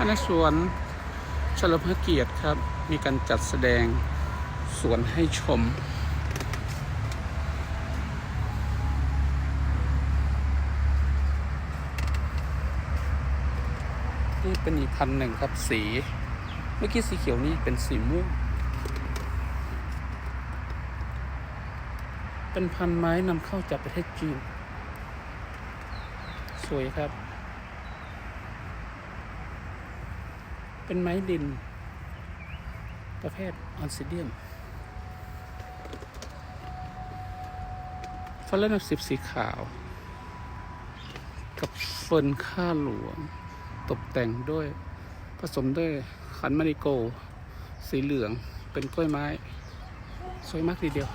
ภายในสวนเฉลิมพระเกียรติครับ มีการจัดแสดงสวนให้ชม นี่เป็นอีกพันหนึ่งครับสี เมื่อกี้สีเขียวนี่เป็นสีม่วงเป็นพันไม้นำเข้าจากประเทศจีน สวยครับ เป็นไม้ดิน ประเภทออนซิเดียมฟอลเลนสิบสีขาว กับเฟิร์นข้าหลวง ตกแต่งด้วย ผสมด้วยขันมาริโก สีเหลืองเป็นกล้วยไม้ สวยมากทีเดียว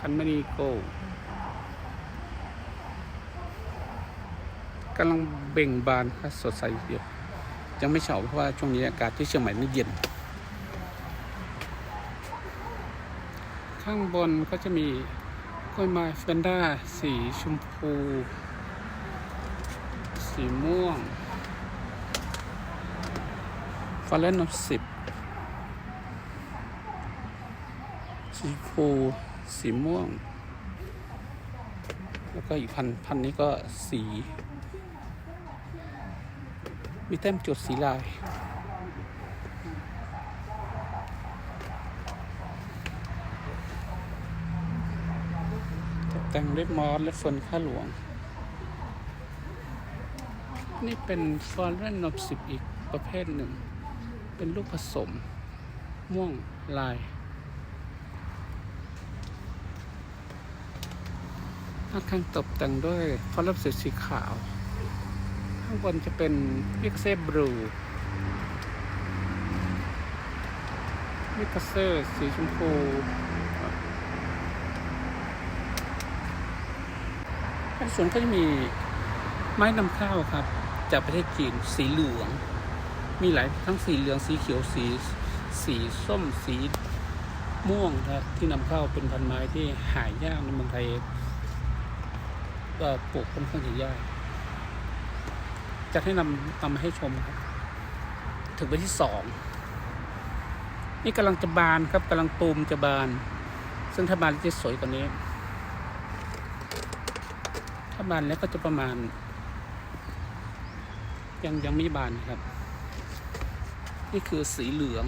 ขันมาริโก กำลังเบ่งบานครับสดใสเดียวยังไม่เฉาเพราะว่าช่วงนี้อากาศที่เชียงใหม่นี่เย็น ข้างบนก็จะมีกล้วยไม้เฟนด้าสีชมพู สีม่วงฟาเลน of สิบสีชมพูสีม่วง แล้วก็อีกพันพันนี้ก็สี มีแต้มจุดสีลาย ตกแต่งด้วยมอสและเฟิร์นข้าหลวง นี่เป็นฟอร์เรนนบสิบอีกประเภทหนึ่ง เป็นลูกผสม ม่วงลายด้านข้างตกแต่งด้วยฟอร์เรนสีสีขาว ข้างบนจะเป็นวิกเซบลูวิกเซอร์สีชมพูภายในสวนก็จะมีไม้นำเข้าครับ จากประเทศจีนสีเหลือง มีหลายทั้งสีเหลืองสีเขียวสีสีส้มสีม่วงครับที่นำเข้าเป็นพันไม้ที่หายากในเมืองไทยปลูกค่อนข้างจะยาก จะให้นำนำมาให้ชมครับ ถึงวันที่สองนี่กำลังจะบานครับกำลังตูมจะบาน ซึ่งถ้าบานจะสวยกว่านี้ ถ้าบานแล้วก็จะประมาณ ยังยังไม่บานครับ นี่คือสีเหลือง